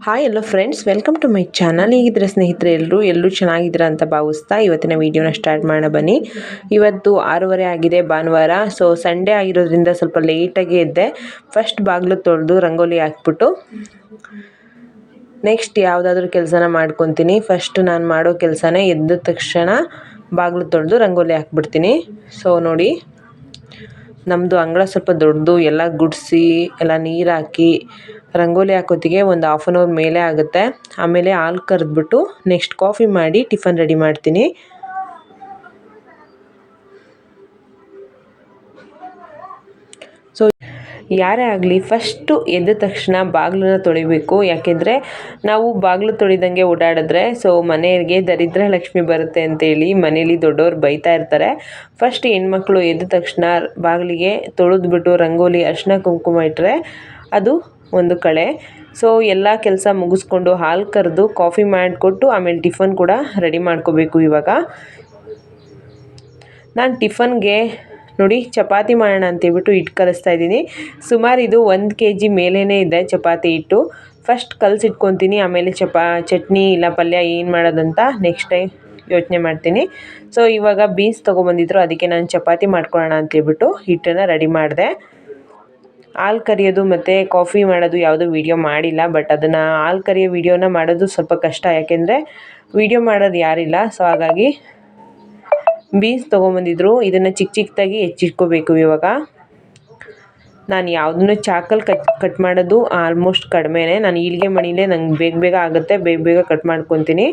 Hi hello friends welcome to my channel ಈಗಿದ್ರೆ ಸ್ನೇಹಿತರೆ ಎಲ್ಲರೂ ಎಲ್ಲರೂ ಚೆನ್ನಾಗಿದ್ದೀರಾ ಅಂತ ಭಾವಿಸ್ತಾ ಇವತ್ತಿನ ವೀಡಿಯೋನ ಸ್ಟಾರ್ಟ್ ಮಾಡೋಣ ಬನ್ನಿ. ಇವತ್ತು ಆರೂವರೆ ಆಗಿದೆ ಭಾನುವಾರ. ಸೊ ಸಂಡೇ ಆಗಿರೋದ್ರಿಂದ ಸ್ವಲ್ಪ ಲೇಟಾಗಿ ಇದ್ದೆ ಫಸ್ಟ್ ಬಾಗಿಲು ತೊಳೆದು ರಂಗೋಲಿ ಹಾಕ್ಬಿಟ್ಟು ನೆಕ್ಸ್ಟ್ ಯಾವುದಾದ್ರೂ ಕೆಲಸನ ಮಾಡ್ಕೊತೀನಿ. ಫಸ್ಟ್ ನಾನು ಮಾಡೋ ಕೆಲಸನೇ ಎದ್ದ ತಕ್ಷಣ ಬಾಗಿಲು ತೊಳೆದು ರಂಗೋಲಿ ಹಾಕ್ಬಿಡ್ತೀನಿ. ಸೊ ನೋಡಿ. ನಮ್ಮದು ಅಂಗಳ ಸ್ವಲ್ಪ ದೊಡ್ಡದು, ಎಲ್ಲ ಗುಡಿಸಿ, ಎಲ್ಲ ನೀರು ಹಾಕಿ ರಂಗೋಲಿ ಹಾಕೋತ್ತಿಗೆ ಒಂದು ಹಾಫ್ ಆನ್ ಅವರ್ ಮೇಲೆ ಆಗುತ್ತೆ. ಆಮೇಲೆ ಹಾಲು ಕರೆದ್ಬಿಟ್ಟು ನೆಕ್ಸ್ಟ್ ಕಾಫಿ ಮಾಡಿ ಟಿಫನ್ ರೆಡಿ ಮಾಡ್ತೀನಿ. ಯಾರೇ ಆಗಲಿ ಫಸ್ಟು ಎದ್ದ ತಕ್ಷಣ ಬಾಗಿಲನ್ನ ತೊಳಿಬೇಕು. ಯಾಕೆಂದರೆ ನಾವು ಬಾಗಿಲು ತೊಳಿದಂಗೆ ಓಡಾಡಿದ್ರೆ, ಸೊ ಮನೆಗೆ ದರಿದ್ರ ಲಕ್ಷ್ಮಿ ಬರುತ್ತೆ ಅಂತೇಳಿ ಮನೇಲಿ ದೊಡ್ಡವ್ರು ಬೈತಾ ಇರ್ತಾರೆ. ಫಸ್ಟ್ ಹೆಣ್ಮಕ್ಳು ಎದ್ದ ತಕ್ಷಣ ಬಾಗಿಲಿಗೆ ತೊಳೆದ್ಬಿಟ್ಟು ರಂಗೋಲಿ ಅರ್ಶಿನ ಕುಂಕುಮ ಇಟ್ಟರೆ ಅದು ಒಂದು ಕಳೆ. ಸೊ ಎಲ್ಲ ಕೆಲಸ ಮುಗಿಸ್ಕೊಂಡು ಹಾಲು ಕರೆದು ಕಾಫಿ ಮಾಡಿಕೊಟ್ಟು ಆಮೇಲೆ ಟಿಫನ್ ಕೂಡ ರೆಡಿ ಮಾಡ್ಕೋಬೇಕು ಇವಾಗ. ನಾನು ಟಿಫನ್ಗೆ ನೋಡಿ, ಚಪಾತಿ ಮಾಡೋಣ ಅಂತೇಳ್ಬಿಟ್ಟು ಹಿಟ್ಟು ಕಲಿಸ್ತಾ ಇದ್ದೀನಿ. ಸುಮಾರು ಇದು ಒಂದು ಕೆ ಜಿ ಮೇಲೇ ಇದೆ ಚಪಾತಿ ಹಿಟ್ಟು. ಫಸ್ಟ್ ಕಲಸಿಟ್ಕೊತೀನಿ, ಆಮೇಲೆ ಚಪಾ, ಚಟ್ನಿ ಇಲ್ಲ ಪಲ್ಯ ಏನು ಮಾಡೋದಂತ ನೆಕ್ಸ್ಟ್ ಟೈಮ್ ಯೋಚನೆ ಮಾಡ್ತೀನಿ. ಸೊ ಇವಾಗ ಬೀನ್ಸ್ ತೊಗೊಬಂದಿದ್ರು, ಅದಕ್ಕೆ ನಾನು ಚಪಾತಿ ಮಾಡ್ಕೊಳ್ಳೋಣ ಅಂತೇಳ್ಬಿಟ್ಟು ಹಿಟ್ಟನ್ನು ರೆಡಿ ಮಾಡಿದೆ. ಹಾಲು ಕರಿಯೋದು ಮತ್ತು ಕಾಫಿ ಮಾಡೋದು ಯಾವುದೂ ವೀಡಿಯೋ ಮಾಡಿಲ್ಲ ಬಟ್ ಅದನ್ನು ಹಾಲು ಕರಿಯೋ ವೀಡಿಯೋನ ಮಾಡೋದು ಸ್ವಲ್ಪ ಕಷ್ಟ. ಯಾಕೆಂದರೆ ವೀಡಿಯೋ ಮಾಡೋದು ಯಾರಿಲ್ಲ ಸೊ ಹಾಗಾಗಿ ಬೀನ್ಸ್ ತೊಗೊಂಬಂದಿದ್ರು. ಇದನ್ನು ಚಿಕ್ಕ ಚಿಕ್ಕದಾಗಿ ಹೆಚ್ಚಿಟ್ಕೋಬೇಕು ಇವಾಗ. ನಾನು ಯಾವುದನ್ನು ಚಾಕಲ್ಲಿ ಕಟ್ ಕಟ್ ಮಾಡೋದು ಆಲ್ಮೋಸ್ಟ್ ಕಡಿಮೆನೇ. ನಾನು ಈಳಿಗೆ ಮಣಿಲೇ ನಂಗೆ ಬೇಗ ಬೇಗ ಆಗುತ್ತೆ. ಬೇಗ ಬೇಗ ಕಟ್ ಮಾಡ್ಕೊತೀನಿ.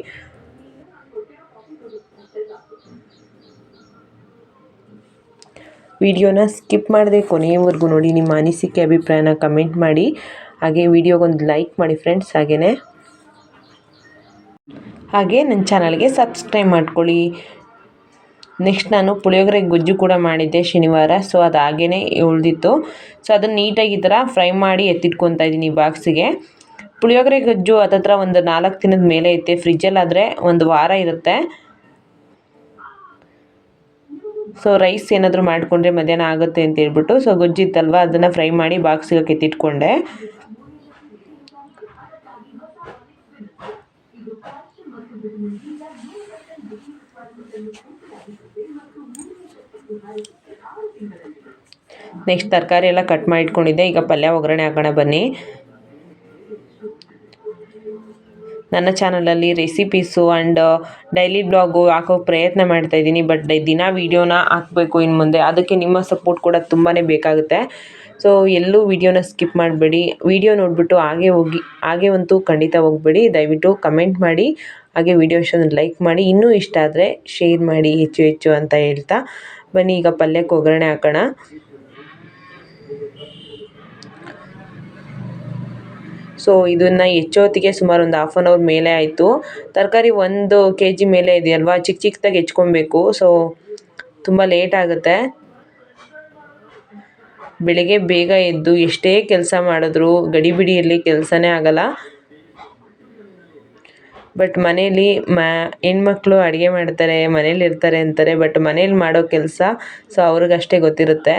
ವಿಡಿಯೋನ ಸ್ಕಿಪ್ ಮಾಡದೆ ಕೊನೆಯವರೆಗೂ ನೋಡಿ ನಿಮ್ಮ ಅನಿಸಿಕೆ, ಅಭಿಪ್ರಾಯನ ಕಮೆಂಟ್ ಮಾಡಿ. ಹಾಗೆ ವಿಡಿಯೋಗೊಂದು ಲೈಕ್ ಮಾಡಿ ಫ್ರೆಂಡ್ಸ್ ಹಾಗೆಯೇ ಹಾಗೆ ನನ್ನ ಚಾನಲ್ಗೆ ಸಬ್ಸ್ಕ್ರೈಬ್ ಮಾಡ್ಕೊಳ್ಳಿ. ನೆಕ್ಸ್ಟ್ ನಾನು ಪುಳಿಯೋಗರೆ ಗೊಜ್ಜು ಕೂಡ ಮಾಡಿದ್ದೆ ಶನಿವಾರ. ಸೊ, ಅದು ಹಾಗೇ ಉಳಿದಿತ್ತು. ಸೊ, ಅದನ್ನು ನೀಟಾಗಿ ಈ ಥರ ಫ್ರೈ ಮಾಡಿ ಎತ್ತಿಟ್ಕೊತಾ ಇದ್ದೀನಿ ಬಾಕ್ಸಿಗೆ. ಪುಳಿಯೋಗರೆ ಗೊಜ್ಜು ಹತ್ತತ್ರ ಒಂದು ನಾಲ್ಕು ದಿನದ ಮೇಲೆ ಐತೆ. ಫ್ರಿಜ್ಜಲ್ಲಾದರೆ ಒಂದು ವಾರ ಇರುತ್ತೆ. ಸೊ, ರೈಸ್ ಏನಾದರೂ ಮಾಡಿಕೊಂಡ್ರೆ ಮಧ್ಯಾಹ್ನ ಆಗುತ್ತೆ ಅಂತ ಹೇಳ್ಬಿಟ್ಟು. ಸೊ, ಗೊಜ್ಜಿತ್ತಲ್ವ? ಅದನ್ನು ಫ್ರೈ ಮಾಡಿ ಬಾಕ್ಸಿಗೆ ಕೆತ್ತಿಟ್ಕೊಂಡೆ. ನೆಕ್ಸ್ಟ್ ತರಕಾರಿ ಎಲ್ಲ ಕಟ್ ಮಾಡಿ ಇಟ್ಕೊಂಡಿದ್ದೆ ಈಗ ಪಲ್ಯ ಒಗ್ಗರಣೆ ಹಾಕೋಣ ಬನ್ನಿ. ನನ್ನ ಚಾನಲಲ್ಲಿ ರೆಸಿಪೀಸು ಆ್ಯಂಡ್ ಡೈಲಿ ಬ್ಲಾಗು ಹಾಕೋ ಪ್ರಯತ್ನ ಮಾಡ್ತಾ ಇದ್ದೀನಿ. ಬಟ್ ದಿನ ವೀಡಿಯೋನ ಹಾಕಬೇಕು ಇನ್ನು ಮುಂದೆ. ಅದಕ್ಕೆ ನಿಮ್ಮ ಸಪೋರ್ಟ್ ಕೂಡ ತುಂಬಾ ಬೇಕಾಗುತ್ತೆ. ಸೊ ಎಲ್ಲೂ ವೀಡಿಯೋನ ಸ್ಕಿಪ್ ಮಾಡಬೇಡಿ. ವೀಡಿಯೋ ನೋಡಿಬಿಟ್ಟು ಹಾಗೆ ಹೋಗಿ, ಹಾಗೆ ಅಂತೂ ಖಂಡಿತ ಹೋಗಬೇಡಿ. ದಯವಿಟ್ಟು ಕಮೆಂಟ್ ಮಾಡಿ. ಹಾಗೆ ವಿಡಿಯೋ ಇಷ್ಟ ಲೈಕ್ ಮಾಡಿ, ಇನ್ನೂ ಇಷ್ಟ ಆದರೆ ಶೇರ್ ಮಾಡಿ ಹೆಚ್ಚು ಹೆಚ್ಚು ಅಂತ ಹೇಳ್ತಾ. ಬನ್ನಿ, ಈಗ ಪಲ್ಯಕ್ಕೆ ಒಗ್ಗರಣೆ ಹಾಕೋಣ. ಸೊ ಇದನ್ನು ಹೆಚ್ಚೋತ್ತಿಗೆ ಸುಮಾರು ಒಂದು ಹಾಫ್ ಆನ್ ಅವರ್ ಮೇಲೆ ಆಯಿತು. ತರಕಾರಿ ಒಂದು ಕೆ ಜಿ ಮೇಲೆ ಇದೆಯಲ್ವಾ? ಚಿಕ್ಕ ಚಿಕ್ಕದಾಗಿ ಹೆಚ್ಕೊಬೇಕು. ಸೊ ತುಂಬ ಲೇಟ್ ಆಗುತ್ತೆ. ಬೆಳಿಗ್ಗೆ ಬೇಗ ಎದ್ದು ಎಷ್ಟೇ ಕೆಲಸ ಮಾಡಿದ್ರು, ಗಡಿಬಿಡಿಯಲ್ಲಿ ಕೆಲಸನೇ ಆಗಲ್ಲ. ಬಟ್ ಮನೇಲಿ ಮ, ಹೆಣ್ಮಕ್ಳು ಅಡುಗೆ ಮಾಡ್ತಾರೆ, ಮನೇಲಿ ಇರ್ತಾರೆ ಅಂತಾರೆ ಬಟ್ ಮನೇಲಿ ಮಾಡೋ ಕೆಲಸ ಸೊ ಅವ್ರಿಗಷ್ಟೇ ಗೊತ್ತಿರುತ್ತೆ.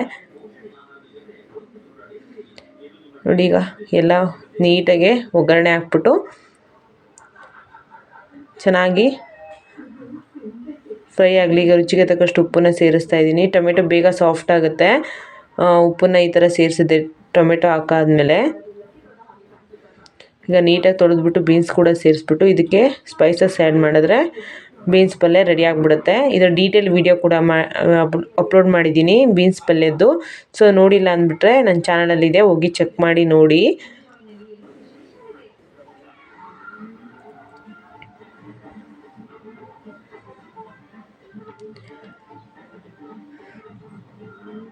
ನೋಡಿ ಈಗ ಎಲ್ಲ ನೀಟಾಗೆ ಒಗ್ಗರಣೆ ಹಾಕ್ಬಿಟ್ಟು ಚೆನ್ನಾಗಿ ಫ್ರೈ ಆಗಲಿ, ಈಗ ರುಚಿಗೆ ತಕ್ಕಷ್ಟು ಉಪ್ಪನ್ನ ಸೇರಿಸ್ತಾ ಇದ್ದೀನಿ. ಟೊಮೆಟೊ ಬೇಗ ಸಾಫ್ಟ್ ಆಗುತ್ತೆ. ಉಪ್ಪನ್ನ ಈ ಥರ ಸೇರಿಸಿದೆ ಟೊಮೆಟೊ ಹಾಕಾದ್ಮೇಲೆ. ಈಗ ನೀಟಾಗಿ ತೊಳೆದ್ಬಿಟ್ಟು ಬೀನ್ಸ್ ಕೂಡ ಸೇರಿಸ್ಬಿಟ್ಟು ಇದಕ್ಕೆ ಸ್ಪೈಸಸ್ ಆ್ಯಡ್ ಮಾಡಿದ್ರೆ ಬೀನ್ಸ್ ಪಲ್ಯ ರೆಡಿ ಆಗಿಬಿಡುತ್ತೆ. ಇದರ ಡೀಟೇಲ್ ವೀಡಿಯೋ ಕೂಡ ಮಾ ಅಪ್ಲೋಡ್ ಮಾಡಿದ್ದೀನಿ ಬೀನ್ಸ್ ಪಲ್ಯದ್ದು. ಸೊ ನೋಡಿಲ್ಲ ಅಂದ್ಬಿಟ್ರೆ ನನ್ನ ಚಾನಲಲ್ಲಿದೆ ಹೋಗಿ ಚೆಕ್ ಮಾಡಿ, ನೋಡಿ.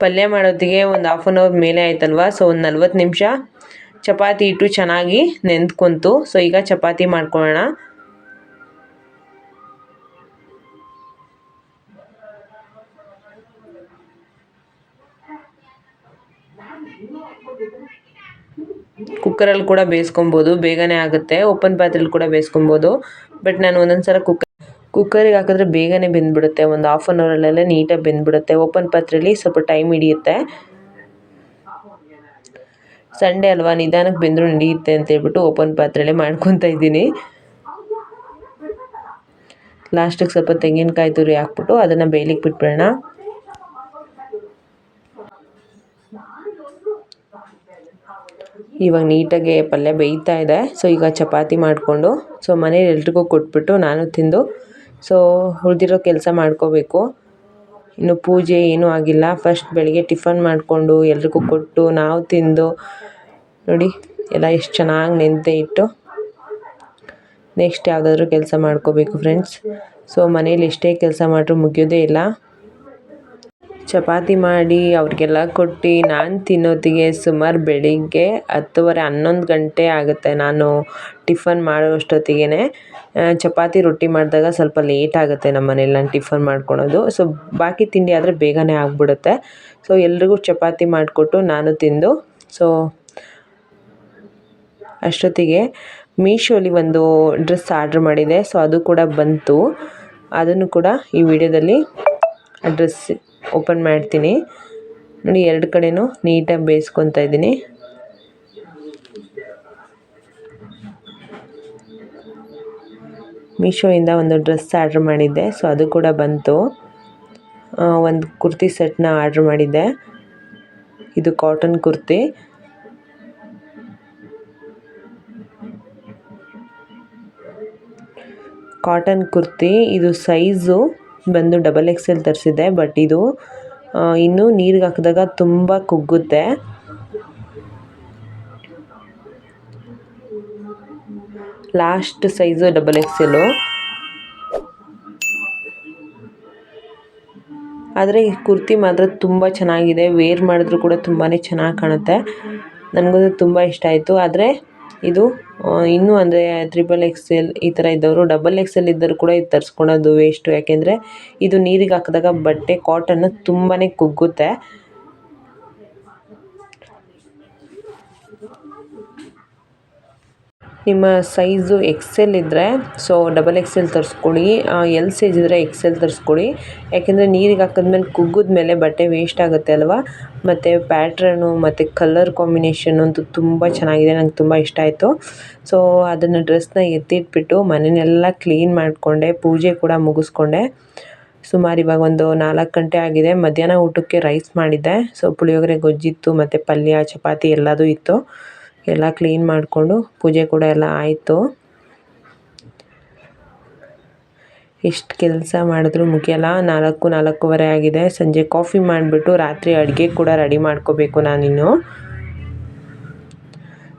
ಪಲ್ಯ ಮಾಡೋದಿಗೆ ಒಂದು ಹಾಫ್ ಆನ್ ಅವರ್ ಮೇಲೆ ಆಯ್ತಲ್ವಾ? ಸೊ ಒಂದು ನಲ್ವತ್ತು ನಿಮಿಷ. ಚಪಾತಿ ಇಟ್ಟು ಚೆನ್ನಾಗಿ ನೆಂದ್ಕೊಂತು. ಸೊ ಈಗ ಚಪಾತಿ ಮಾಡ್ಕೊಳ್ಳೋಣ. ಕುಕ್ಕರಲ್ಲಿ ಕೂಡ ಬೇಯಿಸ್ಕೊಬೋದು. ಬೇಗನೆ ಆಗುತ್ತೆ. ಓಪನ್ ಪಾತ್ರೆಲಿ ಕೂಡ ಬೇಯಿಸ್ಕೊಬೋದು. ಬಟ್ ನಾನು ಒಂದೊಂದು ಸಲ ಕುಕ್ಕರ್ ಕುಕ್ಕರಿಗೆ ಹಾಕಿದ್ರೆ ಬೇಗನೆ ಬೆಂದ್ಬಿಡುತ್ತೆ. ಒಂದು ಹಾಫ್ ಆನ್ ಅವರಲ್ಲೆಲ್ಲ ನೀಟಾಗಿ ಬೆಂದ್ಬಿಡುತ್ತೆ. ಓಪನ್ ಪಾತ್ರೆಯಲ್ಲಿ ಸ್ವಲ್ಪ ಟೈಮ್ ಹಿಡಿಯುತ್ತೆ. ಸಂಡೇ ಅಲ್ವಾ? ನಿಧಾನಕ್ಕೆ ಬೆಂದರೂ ನಡೆಯುತ್ತೆ ಅಂತ ಹೇಳ್ಬಿಟ್ಟು ಓಪನ್ ಪಾತ್ರೆಲೆ ಮಾಡ್ಕೊತಾ ಇದ್ದೀನಿ. ಲಾಸ್ಟಿಗೆ ಸ್ವಲ್ಪ ತೆಂಗಿನಕಾಯಿ ತುರಿ ಹಾಕ್ಬಿಟ್ಟು ಅದನ್ನು ಬೇಯಲಿಕ್ಕೆ ಬಿಟ್ಬಿಡೋಣ. ಇವಾಗ ನೀಟಾಗಿ ಪಲ್ಯ ಬೇಯ್ತಾ ಇದೆ. ಸೊ ಈಗ ಚಪಾತಿ ಮಾಡಿಕೊಂಡು ಸೊ ಮನೇಲಿ ಎಲ್ರಿಗೂ ಕೊಟ್ಬಿಟ್ಟು ನಾನು ತಿಂದು ಸೊ ಉಳಿದಿರೋ ಕೆಲಸ ಮಾಡ್ಕೋಬೇಕು. ಇನ್ನು ಪೂಜೆ ಏನೂ ಆಗಿಲ್ಲ. ಫಸ್ಟ್ ಬೆಳಗ್ಗೆ ಟಿಫನ್ ಮಾಡಿಕೊಂಡು ಎಲ್ರಿಗೂ ಕೊಟ್ಟು ನಾವು ತಿಂದು ನೋಡಿ ಎಲ್ಲ ಎಷ್ಟು ಚೆನ್ನಾಗಿ ನೆಂತೆ ಇಟ್ಟು ನೆಕ್ಸ್ಟ್ ಯಾವುದಾದ್ರೂ ಕೆಲಸ ಮಾಡ್ಕೋಬೇಕು ಫ್ರೆಂಡ್ಸ್ ಸೊ ಮನೇಲಿ ಎಷ್ಟೇ ಕೆಲಸ ಮಾಡಿದ್ರು ಮುಗಿಯೋದೇ ಇಲ್ಲ. ಚಪಾತಿ ಮಾಡಿ ಅವ್ರಿಗೆಲ್ಲ ಕೊಟ್ಟು ನಾನು ತಿನ್ನೋತ್ತಿಗೆ ಸುಮಾರು ಬೆಳಿಗ್ಗೆ ಹತ್ತುವರೆ ಹನ್ನೊಂದು ಗಂಟೆ ಆಗುತ್ತೆ ನಾನು ಟಿಫನ್ ಮಾಡೋ ಅಷ್ಟೊತ್ತಿಗೆ ಚಪಾತಿ ರೊಟ್ಟಿ ಮಾಡಿದಾಗ ಸ್ವಲ್ಪ ಲೇಟ್ ಆಗುತ್ತೆ ನಮ್ಮ ಮನೇಲಿ ನಾನು ಟಿಫನ್ ಮಾಡ್ಕೊಳೋದು. ಸೊ ಬಾಕಿ ತಿಂಡಿ ಆದರೆ ಬೇಗನೆ ಆಗಿಬಿಡುತ್ತೆ. ಸೊ ಎಲ್ರಿಗೂ ಚಪಾತಿ ಮಾಡಿಕೊಟ್ಟು ನಾನು ತಿಂದು ಸೊ ಅಷ್ಟೊತ್ತಿಗೆ ಮೀಶೋಲಿ ಒಂದು ಡ್ರೆಸ್ ಆರ್ಡ್ರ್ ಮಾಡಿದೆ. ಸೊ ಅದು ಕೂಡ ಬಂತು. ಅದನ್ನು ಕೂಡ ಈ ವಿಡಿಯೋದಲ್ಲಿ ಡ್ರೆಸ್ ಓಪನ್ ಮಾಡ್ತೀನಿ. ನೋಡಿ, ಎರಡು ಕಡೆನೂ ನೀಟಾಗಿ ಬೇಯಿಸ್ಕೊತಾ ಇದ್ದೀನಿ. ಮೀಶೋಯಿಂದ ಒಂದು ಡ್ರೆಸ್ ಆರ್ಡ್ರ್ ಮಾಡಿದ್ದೆ, ಸೊ ಅದು ಕೂಡ ಬಂತು. ಒಂದು ಕುರ್ತಿ ಸೆಟ್ನ ಆರ್ಡ್ರ್ ಮಾಡಿದ್ದೆ. ಇದು ಕಾಟನ್ ಕುರ್ತಿ. ಕಾಟನ್ ಕುರ್ತಿ, ಇದು ಸೈಜು ಬಂದು ಡಬಲ್ ಎಕ್ಸ್ ಎಲ್ ತರಿಸಿದ್ದೆ ಬಟ್ ಇದು ಇನ್ನು ನೀರಿಗೆ ಹಾಕಿದಾಗ ತುಂಬ ಕುಗ್ಗುತ್ತೆ. Last size double X L ಆದರೆ ಈ ಕುರ್ತಿ ಮಾತ್ರ ತುಂಬ ಚೆನ್ನಾಗಿದೆ ವೇರ್ ಮಾಡಿದ್ರು ಕೂಡ ತುಂಬಾ ಚೆನ್ನಾಗಿ ಕಾಣುತ್ತೆ. ನನಗಂತೂ ತುಂಬ ಇಷ್ಟ ಆಯಿತು, ಆದರೆ ಇದು ಇನ್ನೂ ಅಂದರೆ ತ್ರಿಬಲ್ ಎಕ್ಸ್ ಎಲ್ ಈ ಥರ ಇದ್ದವರು ಡಬಲ್ ಎಕ್ಸ್ ಎಲ್ ಇದ್ದರೂ ಕೂಡ ಇದು ತರಿಸ್ಕೊಳೋದು ವೇಸ್ಟು ಯಾಕೆಂದರೆ ಇದು ನೀರಿಗೆ ಹಾಕಿದಾಗ ಬಟ್ಟೆ ಕಾಟನ್ನು ತುಂಬಾ ಕುಗ್ಗುತ್ತೆ. ನಿಮ್ಮ ಸೈಜು ಎಕ್ಸೆಲ್ ಇದ್ದರೆ ಸೊ ಡಬಲ್ ಎಕ್ಸ್ ಎಲ್ ತರಿಸ್ಕೊಳ್ಳಿ ಎಲ್ ಸೈಜ್ ಇದ್ದರೆ ಎಕ್ಸೆಲ್ ತರಿಸ್ಕೊಳ್ಳಿ. ಯಾಕೆಂದರೆ ನೀರಿಗೆ ಹಾಕಿದ್ಮೇಲೆ ಕುಗ್ಗಿದ ಮೇಲೆ ಬಟ್ಟೆ ವೇಸ್ಟ್ ಆಗುತ್ತೆ ಅಲ್ವಾ? ಮತ್ತು ಪ್ಯಾಟ್ರನ್ನು ಮತ್ತು ಕಲರ್ ಕಾಂಬಿನೇಷನ್ ಅಂತೂ ತುಂಬ ಚೆನ್ನಾಗಿದೆ, ನಂಗೆ ತುಂಬ ಇಷ್ಟ ಆಯಿತು. ಸೊ ಅದನ್ನು ಡ್ರೆಸ್ನ ಎತ್ತಿಟ್ಬಿಟ್ಟು ಮನೆಯನ್ನೆಲ್ಲ ಕ್ಲೀನ್ ಮಾಡಿಕೊಂಡೆ, ಪೂಜೆ ಕೂಡ ಮುಗಿಸ್ಕೊಂಡೆ. ಸುಮಾರು ಇವಾಗ ಒಂದು ನಾಲ್ಕು ಗಂಟೆ ಆಗಿದೆ. ಮಧ್ಯಾಹ್ನ ಊಟಕ್ಕೆ ರೈಸ್ ಮಾಡಿದ್ದೆ. ಸೊ ಪುಳಿಯೋಗರೆ ಗೊಜ್ಜಿತ್ತು, ಮತ್ತು ಪಲ್ಯ, ಚಪಾತಿ ಎಲ್ಲದೂ ಇತ್ತು. ಎಲ್ಲ ಕ್ಲೀನ್ ಮಾಡಿಕೊಂಡು ಪೂಜೆ ಕೂಡ ಎಲ್ಲ ಆಯಿತು. ಎಷ್ಟು ಕೆಲಸ ಮಾಡಿದ್ರು ಮುಗಿಯಲ್ಲ. ನಾಲ್ಕು, ನಾಲ್ಕೂವರೆ ಆಗಿದೆ. ಸಂಜೆ ಕಾಫಿ ಮಾಡಿಬಿಟ್ಟು ರಾತ್ರಿ ಅಡುಗೆ ಕೂಡ ರೆಡಿ ಮಾಡ್ಕೋಬೇಕು ನಾನಿನ್ನು.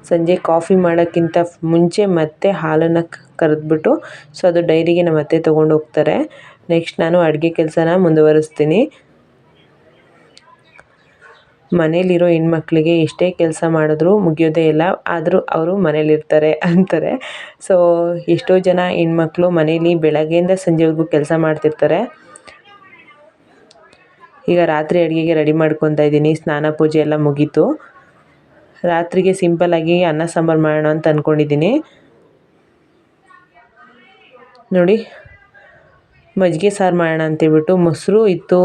ಸಂಜೆ ಕಾಫಿ ಮಾಡೋಕ್ಕಿಂತ ಮುಂಚೆ ಮತ್ತೆ ಹಾಲನ್ನು ಕರೆದ್ಬಿಟ್ಟು ಸೊ ಅದು ಡೈರಿಗೆ ನಮ್ಮ ಅತ್ತೆ ತೊಗೊಂಡು ಹೋಗ್ತಾರೆ ನೆಕ್ಸ್ಟ್ ನಾನು ಅಡುಗೆ ಕೆಲಸನ ಮುಂದುವರಿಸ್ತೀನಿ. ಮನೇಲಿರೋ ಹೆಣ್ಮಕ್ಳಿಗೆ ಎಷ್ಟೇ ಕೆಲಸ ಮಾಡಿದ್ರು ಮುಗಿಯೋದೇ ಇಲ್ಲ, ಆದರೂ ಅವರು ಮನೇಲಿರ್ತಾರೆ ಅಂತಾರೆ. ಸೊ ಎಷ್ಟೋ ಜನ ಹೆಣ್ಮಕ್ಳು ಮನೇಲಿ ಬೆಳಗ್ಗೆಯಿಂದ ಸಂಜೆವರೆಗೂ ಕೆಲಸ ಮಾಡ್ತಿರ್ತಾರೆ. ಈಗ ರಾತ್ರಿ ಅಡುಗೆಗೆ ರೆಡಿ ಮಾಡ್ಕೊತಾ ಇದ್ದೀನಿ, ಸ್ನಾನ ಪೂಜೆ ಎಲ್ಲ ಮುಗೀತು. ರಾತ್ರಿಗೆ ಸಿಂಪಲ್ಲಾಗಿ ಅನ್ನ ಸಾಂಬಾರು ಮಾಡೋಣ ಅಂತ ಅಂದ್ಕೊಂಡಿದ್ದೀನಿ ನೋಡಿ, ಮಜ್ಜಿಗೆ ಸಾರು ಮಾಡೋಣ ಅಂತೇಳ್ಬಿಟ್ಟು ಮೊಸರು ಇತ್ತು.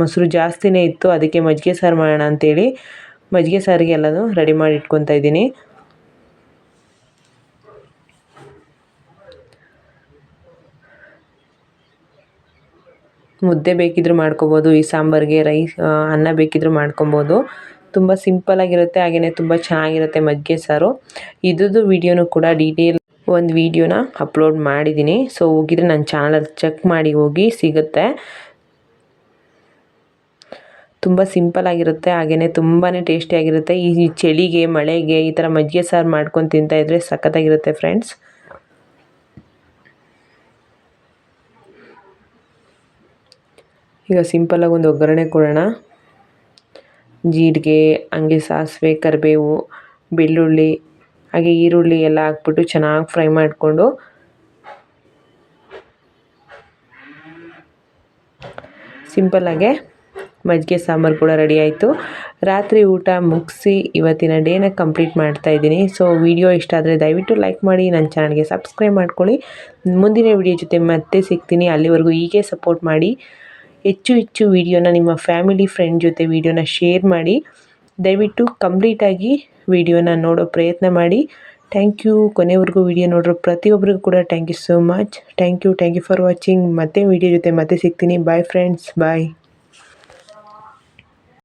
ಮೊಸರು ಜಾಸ್ತಿನೇ ಇತ್ತು, ಅದಕ್ಕೆ ಮಜ್ಜಿಗೆ ಸಾರು ಮಾಡೋಣ ಅಂತೇಳಿ ಮಜ್ಜಿಗೆ ಸಾರಿಗೆ ಎಲ್ಲನೂ ರೆಡಿ ಮಾಡಿ ಇಟ್ಕೊತಾ ಇದ್ದೀನಿ. ಮುದ್ದೆ ಬೇಕಿದ್ರೂ ಮಾಡ್ಕೊಬೋದು, ಈ ಸಾಂಬಾರಿಗೆ ರೈಸ್ ಅನ್ನ ಬೇಕಿದ್ರೂ ಮಾಡ್ಕೊಬೋದು. ತುಂಬ ಸಿಂಪಲಾಗಿರುತ್ತೆ ಹಾಗೆಯೇ ತುಂಬ ಚೆನ್ನಾಗಿರುತ್ತೆ ಮಜ್ಜಿಗೆ ಸಾರು. ಇದ್ರದ್ದು ವೀಡಿಯೋನು ಕೂಡ ಡೀಟೇಲ್ ಒಂದು ವೀಡಿಯೋನ ಅಪ್ಲೋಡ್ ಮಾಡಿದ್ದೀನಿ. ಸೊ ಹೋಗಿದ್ರೆ ನನ್ನ ಚಾನಲಲ್ಲಿ ಚೆಕ್ ಮಾಡಿ ಹೋಗಿ ಸಿಗುತ್ತೆ. ತುಂಬ ಸಿಂಪಲ್ಲಾಗಿರುತ್ತೆ ಹಾಗೆಯೇ ತುಂಬಾ ಟೇಸ್ಟಿಯಾಗಿರುತ್ತೆ ಈ ಚಳಿಗೆ, ಮಳೆಗೆ ಈ ಥರ ಮಜ್ಜಿಗೆ ಸಾರು ಮಾಡ್ಕೊಂಡು ತಿಂತಾಯಿದ್ರೆ ಸಖತ್ತಾಗಿರುತ್ತೆ ಫ್ರೆಂಡ್ಸ್. ಈಗ ಸಿಂಪಲಾಗಿ ಒಂದು ಒಗ್ಗರಣೆ ಕೊಡೋಣ. ಜೀರಿಗೆ, ಹಂಗೆ ಸಾಸಿವೆ, ಕರಿಬೇವು, ಬೆಳ್ಳುಳ್ಳಿ, ಹಾಗೆ ಈರುಳ್ಳಿ ಎಲ್ಲ ಹಾಕ್ಬಿಟ್ಟು ಚೆನ್ನಾಗಿ ಫ್ರೈ ಮಾಡಿಕೊಂಡು ಸಿಂಪಲ್ಲಾಗೆ ಮಜ್ಜಿಗೆ ಸಾಂಬಾರು ಕೂಡ ರೆಡಿ ಆಯಿತು. ರಾತ್ರಿ ಊಟ ಮುಗಿಸಿ ಇವತ್ತಿನ ಡೇನ ಕಂಪ್ಲೀಟ್ ಮಾಡ್ತಾ ಇದ್ದೀನಿ. ಸೊ ವಿಡಿಯೋ ಇಷ್ಟ ಆದರೆ ದಯವಿಟ್ಟು ಲೈಕ್ ಮಾಡಿ ನನ್ನ ಚಾನಲ್ಗೆ ಸಬ್ಸ್ಕ್ರೈಬ್ ಮಾಡ್ಕೊಳ್ಳಿ. ಮುಂದಿನ ವಿಡಿಯೋ ಜೊತೆ ಮತ್ತೆ ಸಿಗ್ತೀನಿ. ಅಲ್ಲಿವರೆಗೂ ಹೀಗೆ ಸಪೋರ್ಟ್ ಮಾಡಿ. ಹೆಚ್ಚು ಹೆಚ್ಚು ವಿಡಿಯೋನ ನಿಮ್ಮ ಫ್ಯಾಮಿಲಿ ಫ್ರೆಂಡ್ ಜೊತೆ ವಿಡಿಯೋನ ಶೇರ್ ಮಾಡಿ. ದಯವಿಟ್ಟು ಕಂಪ್ಲೀಟಾಗಿ ವಿಡಿಯೋನ ನೋಡೋ ಪ್ರಯತ್ನ ಮಾಡಿ. ಥ್ಯಾಂಕ್ ಯು ಕೊನೆವರೆಗೂ ವಿಡಿಯೋ ನೋಡಿರೋ ಪ್ರತಿಯೊಬ್ಬರಿಗೂ ಕೂಡ thank you so much thank you thank you for watching ಮತ್ತೆ ವಿಡಿಯೋ ಜೊತೆ ಮತ್ತೆ ಸಿಗ್ತೀನಿ. Bye friends bye